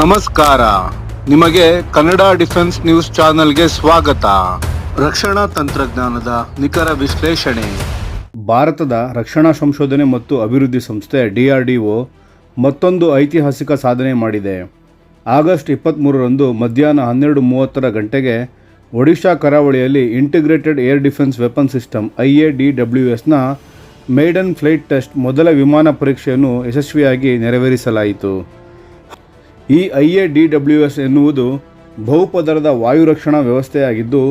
ನಮಸ್ಕಾರ. ನಿಮಗೆ Kannada defence news ಚಾನೆಲ್ಗೆ ಸ್ವಾಗತ. ರಕ್ಷಣಾ ತಂತ್ರಜ್ಞಾನದ ನಿಖರ ವಿಶ್ಲೇಷಣೆ. ಭಾರತದ ರಕ್ಷಣಾ ಸಂಶೋಧನೆ ಮತ್ತು ಅಭಿವೃದ್ಧಿ ಸಂಸ್ಥೆ ಡಿಆರ್ಡಿಒ ಮತ್ತೊಂದು ಐತಿಹಾಸಿಕ ಸಾಧನೆ ಮಾಡಿದೆ. ಆಗಸ್ಟ್ ಇಪ್ಪತ್ತ್ಮೂರರಂದು ಮಧ್ಯಾಹ್ನ ಹನ್ನೆರಡು ಮೂವತ್ತರ ಗಂಟೆಗೆ ಒಡಿಶಾ ಕರಾವಳಿಯಲ್ಲಿ integrated air defence weapon system I A D W ಎಸ್ನ ಮೇಡನ್ ಫ್ಲೈಟ್ ಟೆಸ್ಟ್ ಮೊದಲ ವಿಮಾನ ಪರೀಕ್ಷೆಯನ್ನು ಯಶಸ್ವಿಯಾಗಿ ನೆರವೇರಿಸಲಾಯಿತು. ಈ I A D W S ಎನ್ನುವುದು ಬಹುಪದರದ ವಾಯು ರಕ್ಷಣಾ ವ್ಯವಸ್ಥೆಯಾಗಿದ್ದು,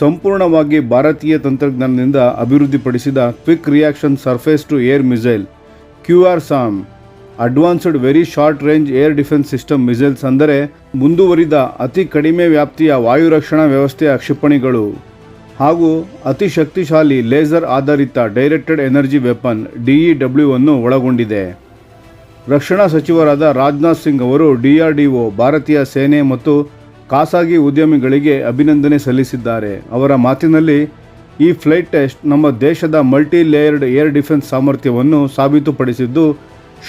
ಸಂಪೂರ್ಣವಾಗಿ ಭಾರತೀಯ ತಂತ್ರಜ್ಞಾನದಿಂದ ಅಭಿವೃದ್ಧಿಪಡಿಸಿದ quick reaction surface to air missile, Q R SAM, advanced very short range air defence system missiles ಅಂದರೆ ಮುಂದುವರಿದ ಅತಿ ಕಡಿಮೆ ವ್ಯಾಪ್ತಿಯ ವಾಯು ರಕ್ಷಣಾ ವ್ಯವಸ್ಥೆಯ ಕ್ಷಿಪಣಿಗಳು ಹಾಗೂ ಅತಿ ಶಕ್ತಿಶಾಲಿ ಲೇಸರ್ ಆಧಾರಿತ directed energy weapon D E W ಅನ್ನು ಒಳಗೊಂಡಿದೆ. ರಕ್ಷಣಾ ಸಚಿವರಾದ ರಾಜನಾಥ್ ಸಿಂಗ್ ಅವರು ಡಿಆರ್ಡಿಒ ಭಾರತೀಯ ಸೇನೆ ಮತ್ತು ಖಾಸಗಿ ಉದ್ಯಮಿಗಳಿಗೆ ಅಭಿನಂದನೆ ಸಲ್ಲಿಸಿದ್ದಾರೆ. ಅವರ ಮಾತಿನಲ್ಲಿ, ಈ ಫ್ಲೈಟ್ ಟೆಸ್ಟ್ ನಮ್ಮ ದೇಶದ ಮಲ್ಟಿ ಲೇಯರ್ಡ್ ಏರ್ ಡಿಫೆನ್ಸ್ ಸಾಮರ್ಥ್ಯವನ್ನು ಸಾಬೀತುಪಡಿಸಿದ್ದು,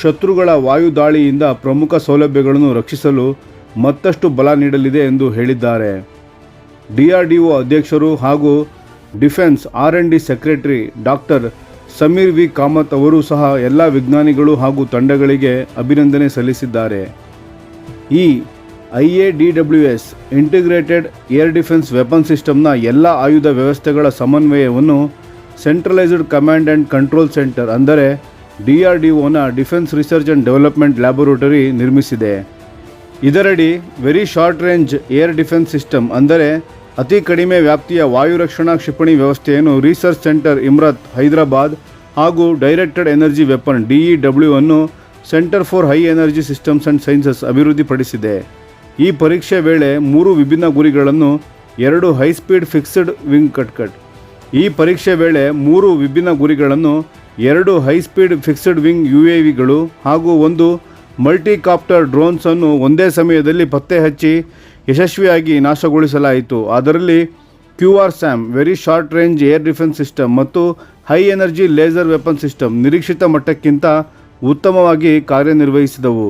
ಶತ್ರುಗಳ ವಾಯುದಾಳಿಯಿಂದ ಪ್ರಮುಖ ಸೌಲಭ್ಯಗಳನ್ನು ರಕ್ಷಿಸಲು ಮತ್ತಷ್ಟು ಬಲ ನೀಡಲಿದೆ ಎಂದು ಹೇಳಿದ್ದಾರೆ. ಡಿಆರ್ಡಿಒ ಅಧ್ಯಕ್ಷರು ಹಾಗೂ defence R N D secretary doctor Samir V. Kamat ಅವರು ಸಹ ಎಲ್ಲ ವಿಜ್ಞಾನಿಗಳು ಹಾಗೂ ತಂಡಗಳಿಗೆ ಅಭಿನಂದನೆ ಸಲ್ಲಿಸಿದ್ದಾರೆ. ಈ I A D W S integrated air defence weapon ಸಿಸ್ಟಮ್ನ ಎಲ್ಲ ಆಯುಧ ವ್ಯವಸ್ಥೆಗಳ ಸಮನ್ವಯವನ್ನು centralised command and control centre ಅಂದರೆ D R D ಒನ defence research and development laboratory ನಿರ್ಮಿಸಿದೆ. ಇದರಡಿ very short range air defence system ಅಂದರೆ ಅತಿ ಕಡಿಮೆ ವ್ಯಾಪ್ತಿಯ ವಾಯು ರಕ್ಷಣಾ ಕ್ಷಿಪಣಿ ವ್ಯವಸ್ಥೆಯನ್ನು ರಿಸರ್ಚ್ ಸೆಂಟರ್ ಇಮ್ರತ್ ಹೈದರಾಬಾದ್ ಹಾಗೂ directed energy weapon DE W ಅನ್ನು centre for high energy systems and sciences ಅಭಿವೃದ್ಧಿಪಡಿಸಿದೆ. ಈ ಪರೀಕ್ಷೆ ವೇಳೆ ಮೂರು ವಿಭಿನ್ನ ಗುರಿಗಳನ್ನು ಎರಡು high speed fixed wing cut cut cut ಈ ಪರೀಕ್ಷೆ ವೇಳೆ ಮೂರು ವಿಭಿನ್ನ ಗುರಿಗಳನ್ನು ಎರಡು high speed fixed wing U A ವಿಗಳು ಹಾಗೂ ಒಂದು ಮಲ್ಟಿಕಾಪ್ಟರ್ ಡ್ರೋನ್ಸನ್ನು ಒಂದೇ ಸಮಯದಲ್ಲಿ ಪತ್ತೆ ಹಚ್ಚಿ ಯಶಸ್ವಿಯಾಗಿ ನಾಶಗೊಳಿಸಲಾಯಿತು. ಅದರಲ್ಲಿ Q R SAM, very short range air defence system ಮತ್ತು high energy laser weapon system ನಿರೀಕ್ಷಿತ ಮಟ್ಟಕ್ಕಿಂತ ಉತ್ತಮವಾಗಿ ಕಾರ್ಯನಿರ್ವಹಿಸಿದವು.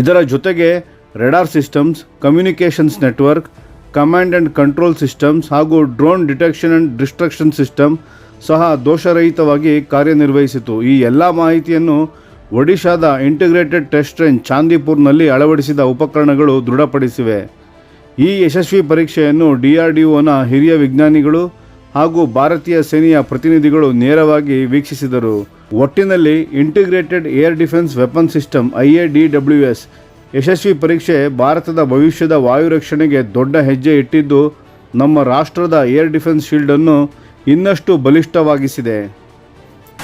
ಇದರ ಜೊತೆಗೆ radar systems, communications network command and control systems ಹಾಗೂ drone detection and destruction system ಸಹ ದೋಷರಹಿತವಾಗಿ ಕಾರ್ಯನಿರ್ವಹಿಸಿತು. ಈ ಎಲ್ಲ ಮಾಹಿತಿಯನ್ನು ಒಡಿಶಾದ ಇಂಟಿಗ್ರೇಟೆಡ್ ಟೆಸ್ಟ್ ರೇಂಜ್ ಚಾಂದಿಪುರ್ನಲ್ಲಿ ಅಳವಡಿಸಿದ ಉಪಕರಣಗಳು ದೃಢಪಡಿಸಿವೆ. ಈ ಯಶಸ್ವಿ ಪರೀಕ್ಷೆಯನ್ನು ಡಿಆರ್ಡಿಒನ ಹಿರಿಯ ವಿಜ್ಞಾನಿಗಳು ಹಾಗೂ ಭಾರತೀಯ ಸೇನೆಯ ಪ್ರತಿನಿಧಿಗಳು ನೇರವಾಗಿ ವೀಕ್ಷಿಸಿದರು. ಒಟ್ಟಿನಲ್ಲಿ integrated air defence weapon system I A D W S ಯಶಸ್ವಿ ಪರೀಕ್ಷೆ ಭಾರತದ ಭವಿಷ್ಯದ ವಾಯು ರಕ್ಷಣೆಗೆ ದೊಡ್ಡ ಹೆಜ್ಜೆ ಇಟ್ಟಿದ್ದು ನಮ್ಮ ರಾಷ್ಟ್ರದ ಏರ್ ಡಿಫೆನ್ಸ್ ಶೀಲ್ಡನ್ನು ಇನ್ನಷ್ಟು ಬಲಿಷ್ಠವಾಗಿಸಿದೆ.